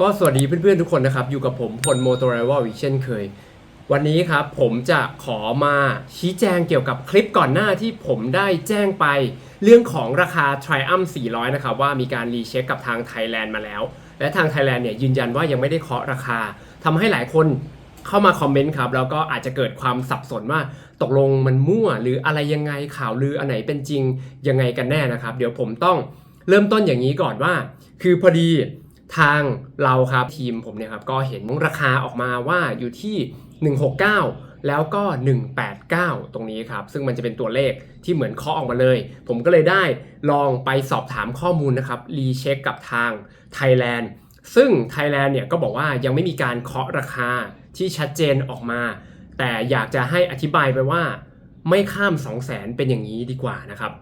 ก็สวัสดีเพื่อนๆทุกคนนะครับ อยู่กับผมพลโมโตไรวลอีกเช่นเคย วันนี้ครับผมจะขอมาชี้แจงเกี่ยวกับคลิปก่อนหน้าที่ผมได้แจ้งไป เรื่องของราคา Triumph 400 นะครับ ว่ามีการรีเช็คกับทาง Thailand มาแล้ว และทาง Thailand เนี่ยยืนยันว่ายังไม่ได้เคาะราคาทำให้หลายคนเข้ามาคอมเมนต์ครับแล้วก็อาจจะเกิดความสับสนว่าตกลงมันมั่ว หรืออะไรยังไงข่าวลืออันไหนเป็นจริงยังไงกันแน่นะครับ เดี๋ยวผมต้องเริ่มต้นอย่างนี้ก่อนว่า คือพอดี ทางเราครับทีมผมเนี่ยครับก็เห็นราคาออกมาว่าอยู่ที่ 169 แล้วก็ 189 ตรงนี้ครับ ซึ่งมันจะเป็นตัวเลขที่เหมือนเคาะออกมาเลย ผมก็เลยได้ลองไปสอบถามข้อมูลนะครับรีเช็คกับทาง Thailand ซึ่ง Thailand เนี่ยก็บอกว่ายังไม่มีการเคาะราคาที่ชัดเจนออกมา แต่อยากจะให้อธิบายไปว่า ไม่ข้าม 200,000เป็นอย่างนี้ดีกว่านะครับ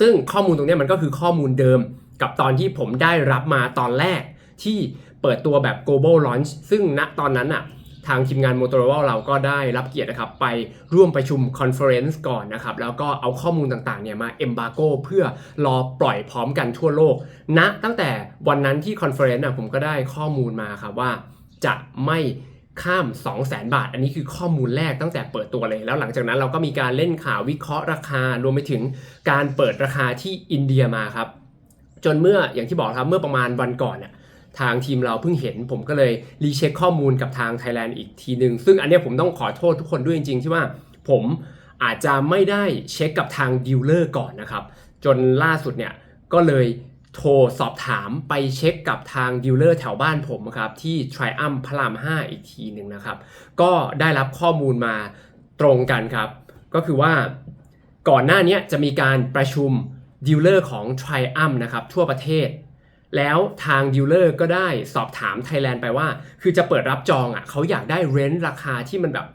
ซึ่งข้อมูลตรงนี้มันก็คือข้อมูลเดิมกับตอนที่ผมได้รับมาตอนแรก ที่เปิดตัวแบบ global launch ซึ่งณตอนนั้นอะทางทีมงาน Motorola เราก็ได้รับเกียรตินะครับไปร่วมประชุม conference ก่อนนะครับ แล้วก็เอาข้อมูลต่างๆเนี่ยมา embargo เพื่อรอปล่อยพร้อมกันทั่วโลกณตั้งแต่วันนั้นที่ conference อะผมก็ได้ข้อมูลมาครับว่า จะไม่ข้าม 200,000บาท อันนี้คือข้อมูลแรกตั้งแต่เปิดตัวเลย แล้วหลังจากนั้นเราก็มีการเล่นข่าววิเคราะห์ราคา รวมไปถึงการเปิดราคาที่อินเดียมาครับ จนเมื่ออย่างที่บอกครับเมื่อประมาณวันก่อนเนี่ย ทางทีมเราเพิ่งเห็น ผมก็เลยรีเช็คข้อมูลกับทาง Thailand อีกทีหนึ่งซึ่งอันนี้ผมต้องขอโทษทุกคนด้วยจริงๆ ที่ว่าผมอาจจะไม่ได้เช็คกับทางดีลเลอร์ก่อนนะครับ จนล่าสุดเนี่ยก็เลยโทรสอบถามไปเช็คกับทางดีลเลอร์แถวบ้านผมครับที่ Triumph พระราม 5 อีกทีหนึ่งนะครับ ก็ได้รับข้อมูลมาตรงกันครับ ก็คือว่าก่อนหน้านี้จะมีการประชุมดีลเลอร์ของ Triumph นะครับทั่วประเทศ แล้วทางดีลเลอร์ก็ได้สอบถาม Thailand ไปว่า คือจะเปิดรับจองอะเขาอยากได้เรนต์ราคาที่มันแบบ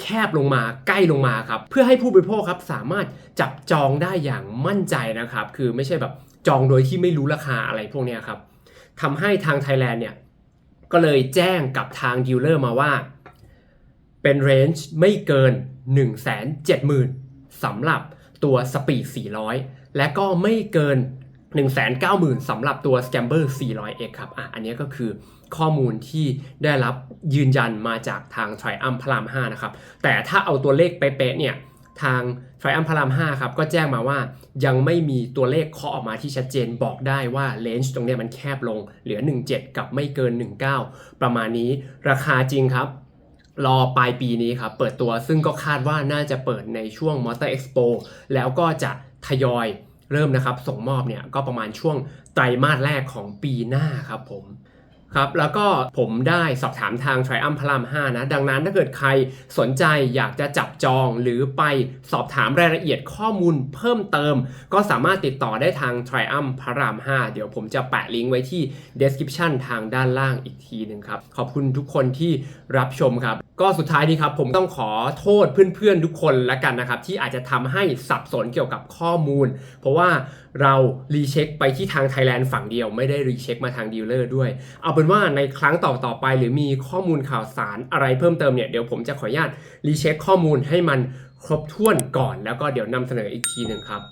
แคบลงมาใกล้ลงมาครับ เพื่อให้ผู้บริโภคครับสามารถจับจองได้อย่างมั่นใจนะครับ คือไม่ใช่แบบจองโดยที่ไม่รู้ราคาอะไรพวกนี้ครับทำให้ทาง Thailand เนี่ยก็เลยแจ้งกับทางดีลเลอร์มาว่า เป็นเรนจ์ไม่เกิน 170,000สำหรับตัว Speed 400 และก็ไม่เกิน 190,000สำหรับตัว Scamber 400X ครับอะอันนี้ก็คือข้อมูลที่ได้รับยืนยันมาจากทาง Triumph พระราม5นะครับ แต่ถ้าเอาตัวเลขเป๊ะๆเนี่ย ทาง Triumph พระราม5ครับ ก็แจ้งมาว่ายังไม่มีตัวเลขเคาะออกมาที่ชัดเจนบอกได้ว่าเลนจ์ตรงนี้มันแคบลง เหลือ 17 กับไม่เกิน 19 ประมาณนี้ราคาจริงครับ รอปลายปีนี้ครับ เปิดตัวซึ่งก็คาดว่าน่าจะเปิดในช่วง Motor Expo แล้วก็จะทยอย เริ่มนะครับส่งมอบเนี่ยก็ประมาณช่วงไตรมาสแรกของปีหน้าครับผมครับแล้วก็ผมได้สอบถามทาง Triumph พระราม5นะ ดังนั้นถ้าเกิดใครสนใจอยากจะจับจองหรือไปสอบถามรายละเอียดข้อมูลเพิ่มเติม ก็สามารถติดต่อได้ทาง Triumph พระราม 5 เดี๋ยวผมจะแปะลิงก์ไว้ที่ description ทางด้านล่างอีกทีหนึ่งครับ ขอบคุณทุกคนที่รับชมครับ ก็สุดท้ายนี้ครับ ผมต้องขอโทษเพื่อนๆทุกคนละกันนะครับ ที่อาจจะทำให้สับสนเกี่ยวกับข้อมูล เพราะว่าเรารีเช็คไปที่ทาง Thailand ฝั่งเดียว ไม่ได้รีเช็คมาทางดีลเลอร์ด้วย เอาเป็นว่าในครั้งต่อๆไป หรือมีข้อมูลข่าวสารอะไรเพิ่มเติมเนี่ยเดี๋ยวผมจะขออนุญาตรีเช็คข้อมูลให้มันครบถ้วนก่อน แล้วก็เดี๋ยวนำเสนออีกทีหนึ่งครับ